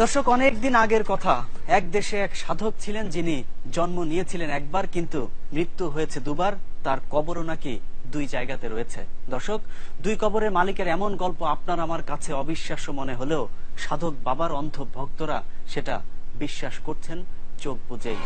দর্শক অনেক দিন আগের কথা। এক দেশে এক সাধক ছিলেন যিনি জন্ম নিয়েছিলেন একবার, কিন্তু মৃত্যু হয়েছে দুবার। তার কবরও নাকি দুই জায়গাতে রয়েছে। দর্শক, দুই কবরের মালিকের এমন গল্প আপনার আমার কাছে অবিশ্বাস্য মনে হলেও সাধক বাবার অন্ধ ভক্তরা সেটা বিশ্বাস করছেন, চোখ বুঝেই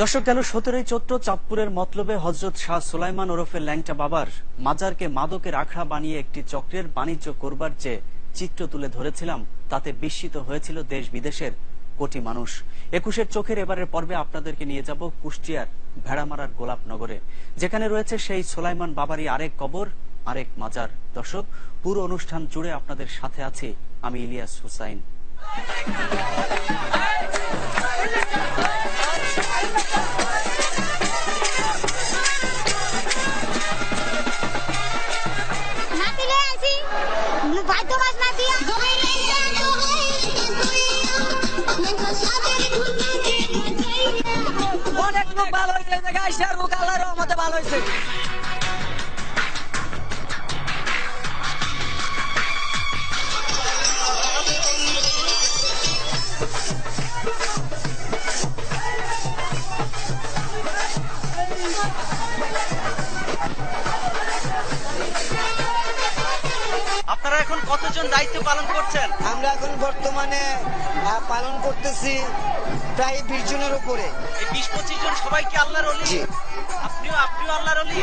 দর্শক, গেল সতেরোই চৈত্র চাঁদপুরের মতলবে হজরত শাহ সুলাইমান ওরফে ল্যাংটা বাবার মাজারকে মাদকের আখড়া বানিয়ে একটি চক্রের বাণিজ্য করবার যে চিত্র তুলে ধরেছিলাম, তাতে বিস্মিত হয়েছিল দেশ বিদেশের কোটি মানুষ। একুশের চোখের এবারের পর্বে আপনাদেরকে নিয়ে যাব কুষ্টিয়ার ভেড়ামারার গোলাপনগরে যেখানে রয়েছে সেই সুলাইমান বাবারই আরেক কবর, আরেক মাজার। দর্শক, পুরো অনুষ্ঠান জুড়ে আপনাদের সাথে আছি আমি ইলিয়াস হুসাইন। অনেক লোক ভালো হয়েছে জায়গায় শেরুক আল্লাহর রহমতে ভালো হয়েছে দায়িত্ব পালন করছেন? আমরা এখন বর্তমানে পালন করতেছি প্রায় বিশ জনের উপরে। এই বিশ পঁচিশ জন সবাইকে আল্লাহর অলি? আপনিও আপনিও আল্লাহর অলি?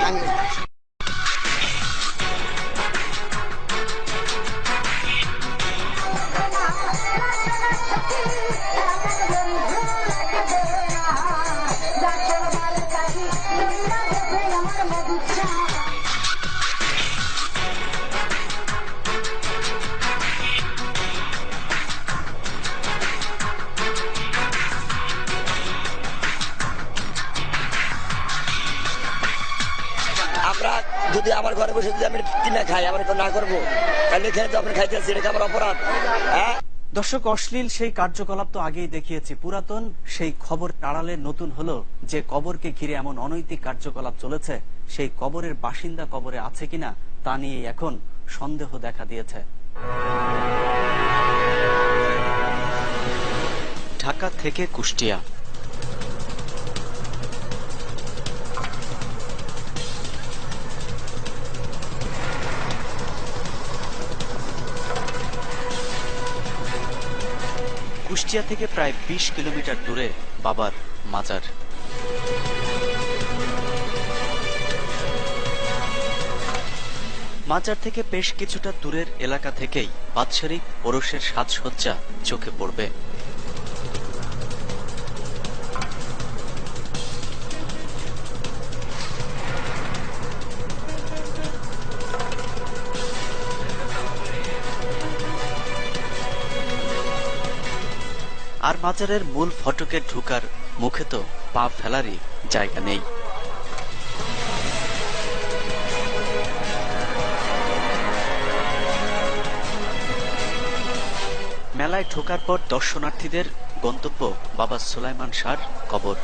ঘরে বসে যদি আমি কিনা খাই আমরা তো না করব? তাহলে এখানে তো আপনি খাইতেছি এটা আমার অপরাধ? হ্যাঁ? দর্শক অশ্লীল সেই কার্যকলাপ তো আগেই দেখিয়েছি। পুরাতন সেই খবর টাড়ালে নতুন হলো। যে কবরকে ঘিরে এমন অনৈতিক কার্যকলাপ চলেছে সেই কবরের বাসিন্দা কবরে আছে কিনা তা নিয়ে এখন সন্দেহ দেখা দিয়েছে। ঢাকা থেকে কুষ্টিয়া। কুষ্টিয়া থেকে প্রায় ২০ কিলোমিটার দূরে বাবার মাজার। মাজার থেকে বেশ কিছুটা দূরের এলাকা থেকেই বাৎসরিক ওরসের সাজসজ্জা চোখে পড়বে। আর মাজারের মূল ফটকে ঢুকার মুখে তো পা ফেলারই জায়গা নেই। মেলায় ঢোকার পর দর্শনার্থীদের গন্তব্য বাবা সুলাইমান শাহর কবর।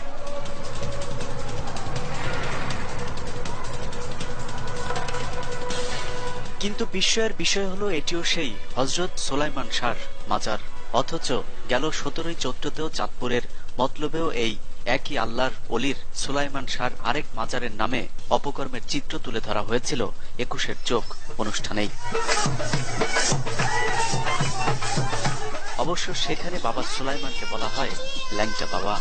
কিন্তু বিস্ময়ের বিষয় হলো, এটিও সেই হজরত সোলাইমান শাহর মাজার। অথচ গেল সতেরোই চৈত্রতেও চাঁদপুরের মতলবেও এই একই আল্লাহর অলির সুলাইমান শাহর আরেক মাজারের নামে অপকর্মের চিত্র তুলে ধরা হয়েছিল একুশের চোখ অনুষ্ঠানেই। অবশ্য সেখানে বাবা সুলাইমানকে বলা হয় ল্যাংটা বাবা।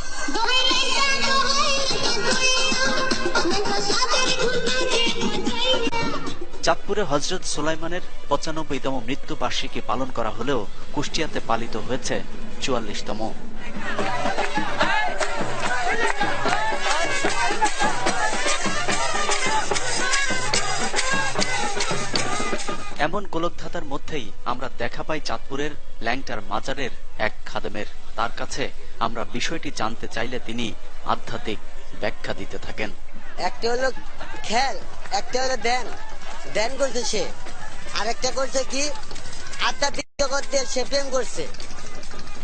চাঁদপুরে হজরত সুলাইমানের পঁচানব্বইতম মৃত্যু বার্ষিকী পালন করা হলেও কুষ্টিয়াতে পালিত হয়েছে চুয়াল্লিশতম। এমন গোলকধাতার মধ্যেই আমরা দেখা পাই চাঁদপুরের ল্যাংটার মাজারের এক খাদেমের। তার কাছে আমরা বিষয়টি জানতে চাইলে তিনি আধ্যাত্মিক ব্যাখ্যা দিতে থাকেন। একটা হলো খেল, একটা হলো দেন দেন করছে সে। আরেকটা করছে কি? আধ্যাত্মিক জগৎ দিয়ে সে প্রেম করছে।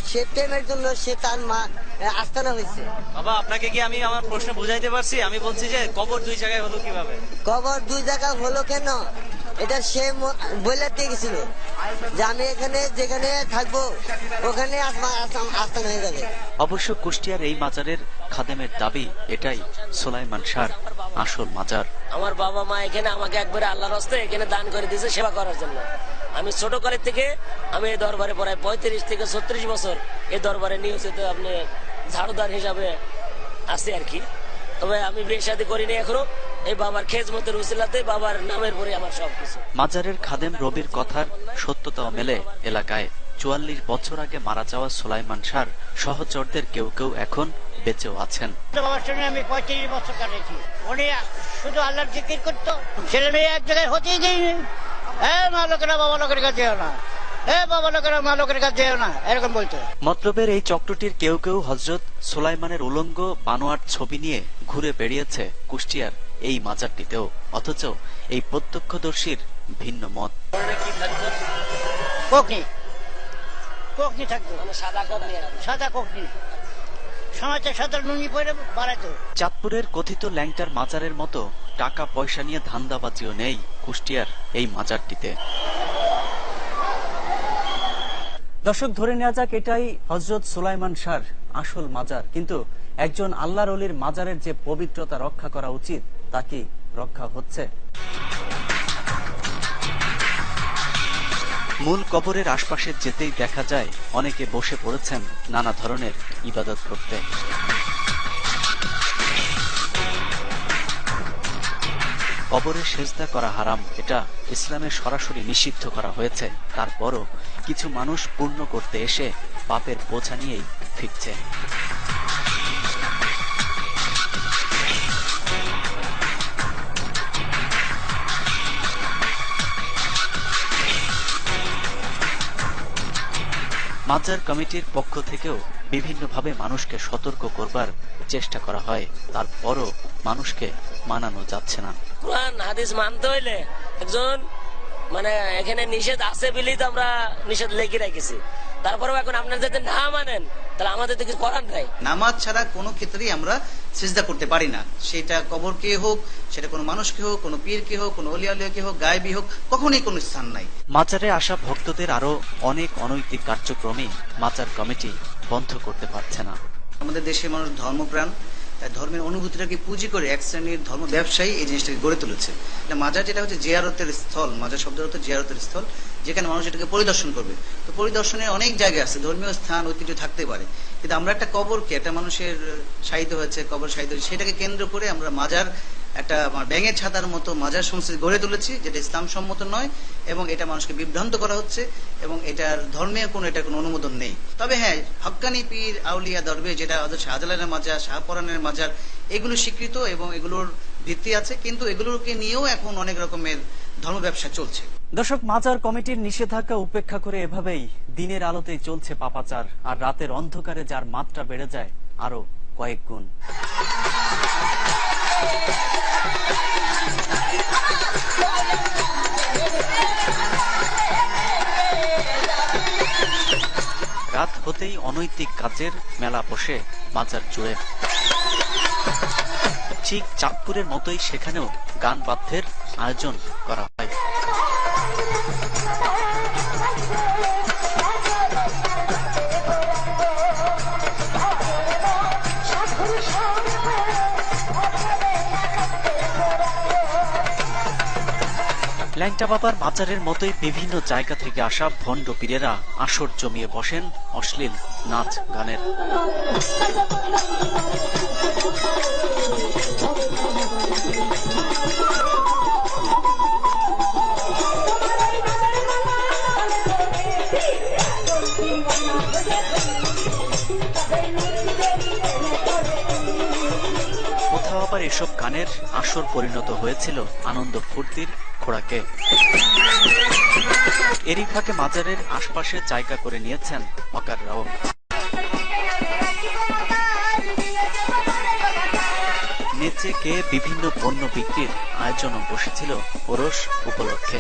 সে প্রেমের জন্য সে তার মা আস্তানা হয়েছে বাবা আপনাকে কি আমি আমার প্রশ্ন বুঝাইতে পারছি? আমি বলছি যে কবর দুই জায়গায় হলো কীভাবে? কবর দুই জায়গায় হলো কেন? এটা সে বলে দিয়ে গেছিল যে আমি এখানে যেখানে থাকব ওখানে আস্থান হয়ে যাবে। অবশ্য কুষ্টিয়ার এই মাজারের খাদেমের দাবি এটাই সোলাইমান শাহর আসল মাজার। আমার বাবা মা এখানে আমাকে একবারে আল্লাহর হস্তে এখানে দান করে দিয়েছে সেবা করার জন্য। আমি ছোট কালের থেকে আমি এই দরবারে প্রায় পঁয়ত্রিশ থেকে ছত্রিশ বছর এই দরবারে নিয়োজিত আপনি ঝাড়ুদার হিসাবে আছি আর কি। তবে আমি বিয়ে শাদী করিনি এখনও। এই বাবার খেজমতের উসিলাতে বাবার নামের পরে আমার সবকিছু। মাজারের খাদেম রবির কথার সত্যতাও মেলে এলাকায়। চুয়াল্লিশ বছর আগে মারা যাওয়া সোলাইমান শাহর সহচরদের কেউ কেউ এখন বেঁচেও আছেন। বাবার সঙ্গে আমি পঁয়ত্রিশ বছর কাটিয়েছি। উনি শুধু আল্লাহর জিকির করতো। ছেলে মেয়ে এক জায়গায় হতেই দেয়নি। হ্যাঁ মা লোকেরা বাবা লোকের কাছে না। মতলবের এই চক্রটির কেউ কেউ হজরত সোলাইমানের উলঙ্গ বানোয়ার ছবি নিয়ে ঘুরে বেরিয়েছে কুষ্টিয়ার এই মাজারটিতেও অথচ এই প্রত্যক্ষদর্শীর ভিন্ন মত। চাঁদপুরের কথিত ল্যাংটার মাজারের মতো টাকা পয়সা নিয়ে ধান্দাবাজিও নেই কুষ্টিয়ার এই মাজারটিতে। দর্শক, ধরে নেওয়া যাক, এটাই হজরত সুলাইমান শাহর আসল মাজার। কিন্তু একজন আল্লাহর অলির মাজারের যে পবিত্রতা রক্ষা করা উচিত, তা কি রক্ষা হচ্ছে? মূল কবরের আশপাশে যেতেই দেখা যায়, অনেকে বসে পড়েছেন নানা ধরনের ইবাদত করতে। কবরে সেজদা করা হারাম, এটা ইসলামে সরাসরি নিষিদ্ধ করা হয়েছে। তারপরও কিছু মানুষ পূর্ণ করতে এসে পাপের বোঝা নিয়েই ফিরছে। মাজার কমিটির পক্ষ থেকেও বিভিন্নভাবে মানুষকে সতর্ক করবার চেষ্টা করা হয়। তারপরও মানুষকে মানানো যাচ্ছে না। হাদিস মানতে হইলে একজন মানে এখানে নিষেধ আছে বলেই তো আমরা নিষেধ লেগে রেখেছি। তারপরেও এখন আপনারা যদি না মানেন তাহলে আমাদের তো কিছু করার নাই। নামাজ ছাড়া কোনো ক্ষেত্রেই আমরা সিজদা করতে পারি না। সেটা কবরকে হোক সেটা কোনো মানুষকে হোক কোনো পীরকে হোক কোনো অলিয়ালিয়াকে হোক গায়েবী হোক কখনোই কোনো স্থান নাই। মাজারে আসা ভক্তদের আরও অনেক অনৈতিক কার্যক্রমে মাজার কমিটি বন্ধ করতে পারছে না। আমাদের দেশের মানুষ ধর্মপ্রাণ তাই ধর্মের অনুভূতিটাকে পুঁজি করে এক শ্রেণির ধর্ম ব্যবসায়ী এই জিনিসটাকে গড়ে তুলেছে। মাজার যেটা হচ্ছে জিয়ারতের স্থল, মাজার শব্দের অর্থ জিয়ারতের স্থল, যেখানে মানুষ এটাকে পরিদর্শন করবে। তো পরিদর্শনের অনেক জায়গা আছে, ধর্মীয় স্থান, ঐতিহ্য থাকতে পারে। কিন্তু আমরা একটা কবরকে, একটা মানুষের সাহিত্য হয়েছে, কবর সাহিত্য সেটাকে কেন্দ্র করে আমরা মাজার একটা ব্যাঙের ছাতার মতো মাজার সংস্কৃতি গড়ে তুলেছি, যেটা ইসলাম সম্মত নয়, এবং এটা মানুষকে বিভ্রান্ত করা হচ্ছে, এবং এটার ধর্মের কোনো, এটার কোনো অনুমোদন নেই। তবে হ্যাঁ হক্কানি পীর আউলিয়া দরবে, যেটা হয়তো শাহজালালের মাজার, শাহপরানের মাজার, এগুলো স্বীকৃত এবং এগুলোর ভিত্তি আছে, কিন্তু এগুলোকে নিয়েও এখন অনেক রকমের ধর্ম ব্যবসা চলছে। দর্শক, মাজার কমিটির নিষেধাজ্ঞা উপেক্ষা করে এভাবেই দিনের আলোতেই চলছে পাপাচার, আর রাতের অন্ধকারে যার মাত্রা বেড়ে যায়, আরও কয়েক গুণ। রাত হতেই অনৈতিক কাজের মেলা বসে মাজার জুড়ে। ঠিক চাঁদপুরের মতোই সেখানেও গান বাধ্যের আয়োজন করা হয়। ল্যাংটা বাবার মাজারের মতোই বিভিন্ন জায়গা থেকে আসা ভণ্ড পীরেরা আসর জমিয়ে বসেন অশ্লীল নাচ গানের। কোথাও এসব গানের আসর পরিণত হয়েছিল আনন্দ ফুর্তির খোরাকে। এরই ফাঁকে মাজারের আশপাশে জায়গা করে নিয়েছেন হকাররাও। নেচে গেয়ে বিভিন্ন পণ্য বিক্রির আয়োজনও বসেছিল ওরস উপলক্ষে।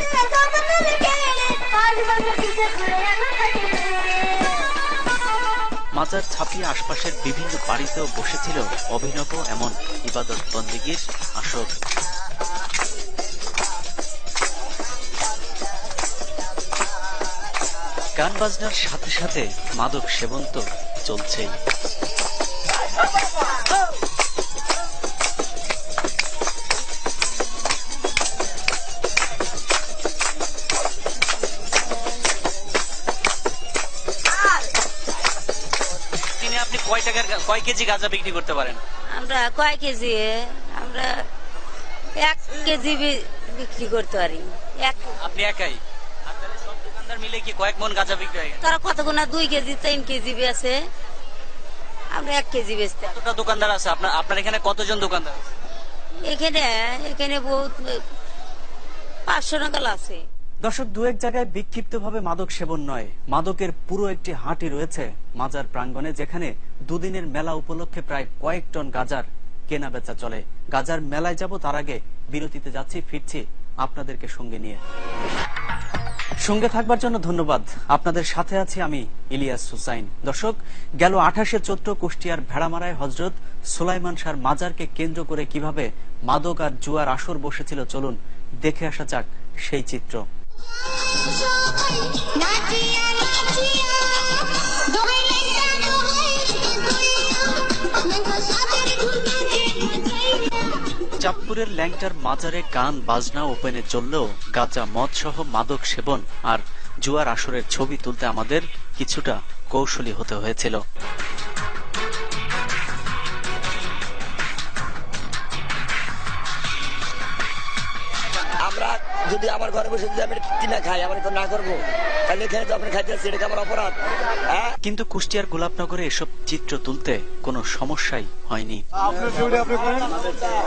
মাজার ছাপিয়ে আশপাশের বিভিন্ন বাড়িতেও বসেছিল অভিনব এমন ইবাদত বন্দিগির আসর। গান বাজনার সাথে সাথে মাদক সেবন তো চলছেই কয় টাকার কয় কেজি গাঁজা বিক্রি করতে পারেন? আমরা কয় কেজি? আমরা এক কেজি বিক্রি করতে পারি। এক আপনি একাই আর তাহলে সব দোকানদার মিলে কি কয়েক মন গাঁজা বিক্রি হয় তারা কতগুনা? দুই কেজি তিন কেজি বেছে আমরা এক কেজি বেচতে কতটা দোকানদার আছে? আপনার আপনার এখানে কতজন দোকানদার আছে? এখানে এখানে বহুত পাঁচশো টাকা আছে। দর্শক দু এক জায়গায় বিক্ষিপ্তভাবে মাদক সেবন নয়। মাদকের পুরো একটি হাঁটি রয়েছে মাজার প্রাঙ্গণে যেখানে দুদিনের মেলা উপলক্ষে প্রায় কয়েক টন গাজার কেনা বেচা চলে। গাজার মেলায় যাব তার আগে বিরতিতে যাচ্ছি ফিরছি আপনাদেরকে সঙ্গে নিয়ে। সঙ্গে থাকবার জন্য ধন্যবাদ। আপনাদের সাথে আছি আমি ইলিয়াস হুসাইন। দর্শক, গেল আঠাশে চৈত্র কুষ্টিয়ার ভেড়ামারায় হজরত সুলাইমান শাহর মাজারকে কেন্দ্র করে কীভাবে মাদক আর জুয়ার আসর বসেছিল, চলুন দেখে আসা যাক সেই চিত্র। নাচিয়া নাচিয়া চাঁদপুরের ল্যাংটার মাজারে গান, বাজনা, ওপেনে চললেও গাঁজা মদ সহ মাদক সেবন। আর জুয়ার আসরের ছবি তুলতে আমাদের কিছুটা কৌশলী হতে হয়েছিল। যদি আমার ঘরে বসে যদি আমি কিনা খাই আমরা তো না করব। তাহলে এখানে তো আপনি খাইতে আসছি এটা কি আমার অপরাধ? হ্যাঁ? কিন্তু কুষ্টিয়ার গোলাপনগরে এসব চিত্র তুলতে কোনো সমস্যাই হয়নি।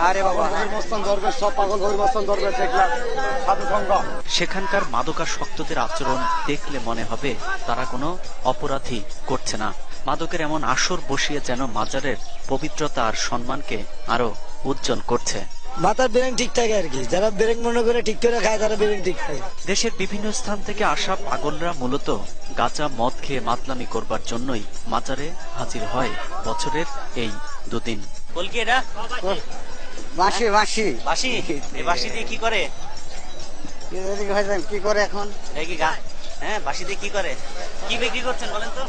আরে বাবা। মস্তান ধরবে সব পাগল হরি মস্তান ধরবে দেখলাম। সাধু সঙ্গ সেখানকার মাদকাসক্তদের আচরণ দেখলে মনে হবে তারা কোনো অপরাধী করছে না। মাদকের এমন আসর বসিয়ে যেন মাজারের পবিত্রতা আর সম্মানকে আরও উজ্জ্বল করছে। মাথার ব্রেন ঠিক থাকে আর কি। যারা ব্রেন মনে করে ঠিক করে খায় তারা ব্রেন ঠিক থাকে দেশের বিভিন্ন স্থান থেকে আসা পাগলরা মূলত গাঁজা মদ খেয়ে মাতলামি করবার জন্যই মাজারে হাজির হয় বছরের এই দুদিন। বলকি এটা বাঁশি বাঁশি। বাসি এই বাসি দিয়ে কি করে? কি করে এখন? এই কি হ্যাঁ বাসি দিয়ে কি করে? কি বিক্রি করছেন বলেন তো?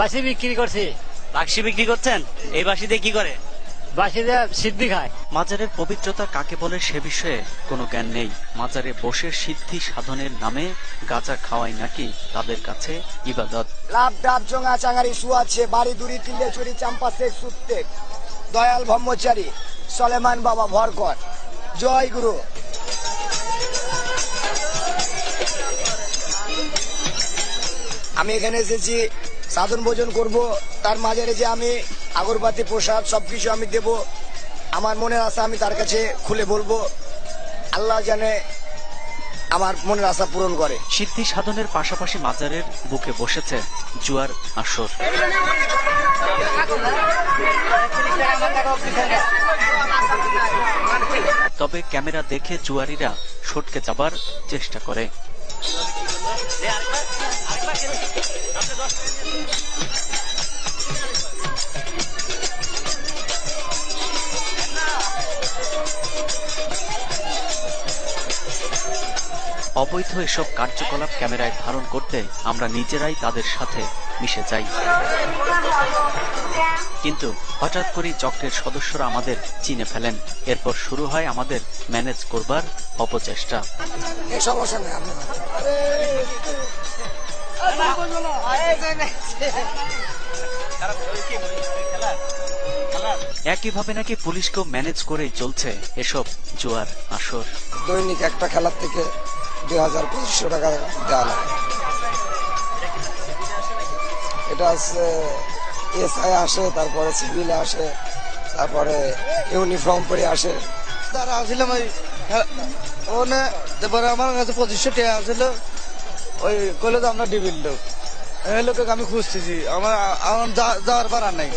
বাঁশি বিক্রি করছি। বাক্সি বিক্রি করছেন? এই বাসি দিয়ে কি করে? বাঁশি দিয়ে সিদ্ধি খায় মাজারের পবিত্রতা কাকে বলে সে বিষয়ে কোনো জ্ঞান নেই। মাজারে বসে সিদ্ধি সাধনের নামে গাঁজা খাওয়াই নাকি তাদের কাছে ইবাদত? লাভ ডাব জোঙা চাঙারি শুয়াচ্ছে বাড়ি দুরি তিলে চুরি চাম্পা শেখ সুত্তে। দয়াল ব্রহ্মচারী সলেমান বাবা ভরকর। জয় গুরু। আমি এখানে এসেছি সাধন ভোজন করব। তার মাঝারে যে আমি আগরবাতি, প্রসাদ, সবকিছু আমি দেব। আমার মনের আশা আমি তার কাছে খুলে বলব। আল্লাহ জানে আমার মনের আশা পূরণ করে। সিদ্ধি সাধনের পাশাপাশি মাজারের বুকে বসেছে জুয়ার আসর। তবে ক্যামেরা দেখে জুয়ারিরা সটকে যাবার চেষ্টা করে। অবৈধ এসব কার্যকলাপ ক্যামেরায় ধারণ করতে আমরা নিজেরাই তাদের সাথে মিশে যাই। কিন্তু হঠাৎ করেই চক্রের সদস্যরা আমাদের চিনে ফেলেন। এরপর শুরু হয় আমাদের ম্যানেজ করবার অপচেষ্টা। একইভাবে নাকি পুলিশকেও ম্যানেজ করেই চলছে এসব জোয়ার আসর। দৈনিক একটা খেলার থেকে দুই হাজার পঁচিশশো টাকা দেওয়া লাগে। এটা হচ্ছে এসআই আসে তারপরে সিভিল আসে তারপরে ইউনিফর্ম পরে আসে। তারা আসছিলাম ওই ও না তারপরে আমার কাছে পঁচিশশো টাকা আসছিল ওই কলে তো আমরা ডিবির লোক। এই লোককে আমি খুঁজতেছি। আমার আমার যা- যাওয়ার পারার নাই।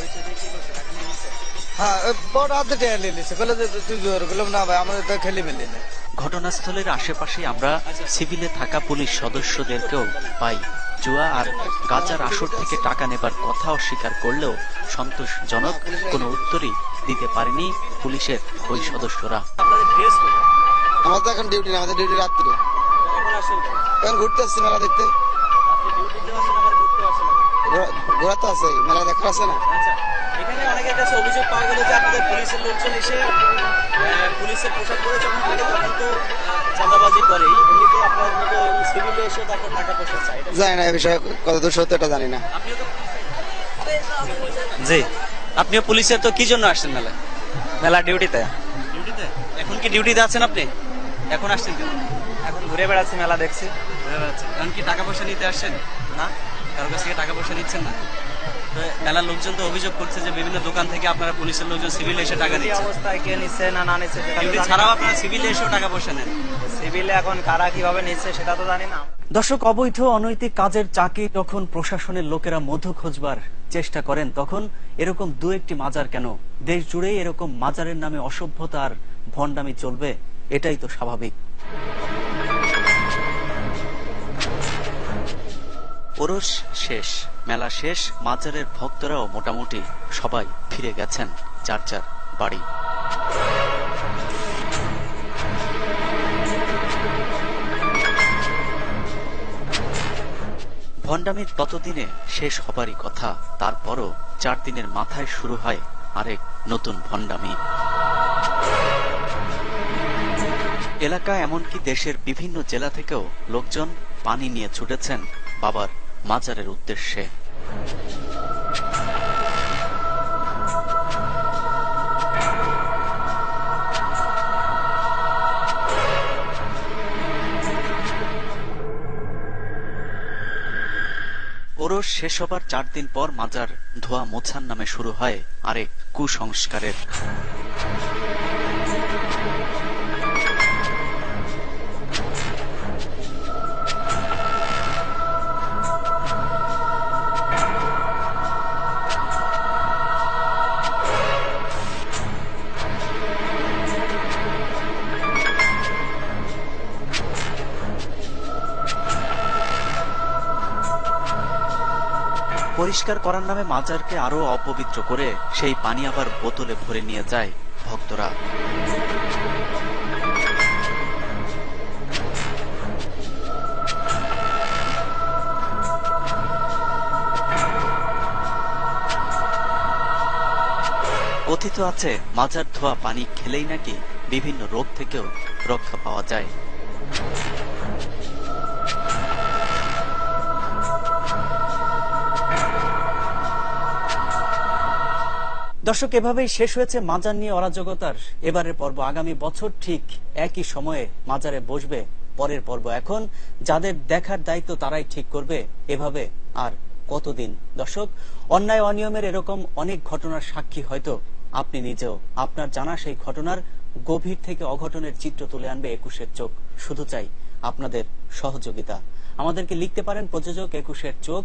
হ্যাঁ বড় হাতে নিয়ে যে তুই জোর করলাম না ভাই আমাদের তো খেলি মেলি না। ঘটনাস্থলের আশেপাশে আমরা সিভিলে থাকা পুলিশ সদস্যদেরকেও পাই। জুয়া আর গাজার আসর থেকে টাকা নেবার কথা অস্বীকার করলেও সন্তোষজনক কোনো উত্তরই দিতে পারেনি পুলিশের ওই সদস্যরা। আমাদের এখন ডিউটি না আমাদের ডিউটি রাত্রে। এখন ঘুরতে আসছি মেলা দেখতে। ঘোরা তো আছে মেলা দেখা আছে না? আচ্ছা এখানে অনেকের কাছে অভিযোগ পাওয়া গেল যে আপনাদের পুলিশের লোকজন এসে পুলিশের পোশাক পরে যখন থাকে তখন তো চাঁদাবাজি করে। এমনিতে আপনার মতো সিভিলে এসে তারপর টাকা পয়সা চাই জানি না এই বিষয়ে কতদূর সত্য এটা জানি না। আপনিও জি আপনিও পুলিশের তো কি জন্য আসছেন মেলা মেলা ডিউটিতে? ডিউটিতে? এখন কি ডিউটিতে আছেন আপনি? এখন আসছেন কেন? ঘুরে বেড়াচ্ছি মেলা দেখছি। ঘুরে বেড়াচ্ছেন। কারণ কি টাকা পয়সা নিতে আসছেন? না? কারোর কাছ থেকে টাকা পয়সা নিচ্ছেন না? মেলার লোকজন তো অভিযোগ করছে যে বিভিন্ন দোকান থেকে আপনারা পুলিশের লোকজন সিভিল এসে টাকা কি নিচ্ছেন অবস্থায় কে নিচ্ছে না না নিচ্ছে সেটা তো ছাড়াও আপনারা সিভিল এসেও টাকা পয়সা নেন। সিভিলে এখন কারা কীভাবে নিচ্ছে সেটা তো জানি না। দর্শক অবৈধ অনৈতিক কাজের চাকরি যখন প্রশাসনের লোকেরা মধু খোঁজবার চেষ্টা করেন তখন এরকম দু একটি মাজার কেন? দেশ জুড়েই এরকম মাজারের নামে অসভ্যতার ভণ্ডামি চলবে এটাই তো স্বাভাবিক। ওরস শেষ, মেলা শেষ, মাজারের ভক্তরাও মোটামুটি সবাই ফিরে গেছেন যার যার বাড়ি। ভণ্ডামির ততদিনে শেষ হবারই কথা, তারপরও চার দিনের মাথায় শুরু হয় আরেক নতুন ভণ্ডামি। এলাকা এমনকি দেশের বিভিন্ন জেলা থেকেও লোকজন পানি নিয়ে ছুটেছেন বাবার মাজারের উদ্দেশ্যে। ওরস শেষ হবার চার দিন পর মাজার ধোয়া মোছার নামে শুরু হয় আরেক কুসংস্কারের। পরিষ্কার করার নামে মাজারকে আরও অপবিত্র করে সেই পানি আবার বোতলে ভরে নিয়ে যায় ভক্তরা। কথিত আছে, মাজার ধোয়া পানি খেলেই নাকি বিভিন্ন রোগ থেকেও রক্ষা পাওয়া যায়। দর্শক, এভাবেই শেষ হয়েছে মাজার নিয়ে অরাজকতার। এবারের পর্ব আগামী বছর ঠিক একই সময়ে মাজারে বসবে পরের পর্ব। এখন যাদের দেখার দায়িত্ব তারাই ঠিক করবে, এভাবে আর কতদিন? দর্শক, অন্যায় অনিয়মের এরকম অনেক ঘটনার সাক্ষী হয়তো আপনি নিজেও। আপনার জানা সেই ঘটনার গভীর থেকে অঘটনের চিত্র তুলে আনবে একুশের চোখ। শুধু চাই আপনাদের সহযোগিতা। আমাদেরকে লিখতে পারেন প্রযোজক একুশের চোখ।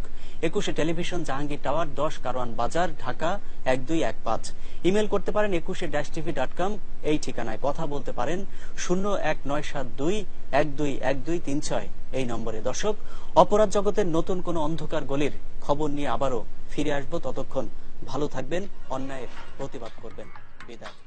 একুশে টেলিভিশন, জাহাঙ্গীর টাওয়ার, দশ কারওয়ান বাজার, ঢাকা, এক দুই এক পাঁচ। ইমেল করতে পারেন একুশে ড্যাশ টিভি ডট কম, এই ঠিকানায়। কথা বলতে পারেন শূন্য এক নয় সাত দুই এক দুই এক দুই তিন ছয়, এই নম্বরে। দর্শক, অপরাধ জগতের নতুন কোন অন্ধকার গলির খবর নিয়ে আবারও ফিরে আসব। ততক্ষণ ভালো থাকবেন, অন্যায়ের প্রতিবাদ করবেন। বিদায়।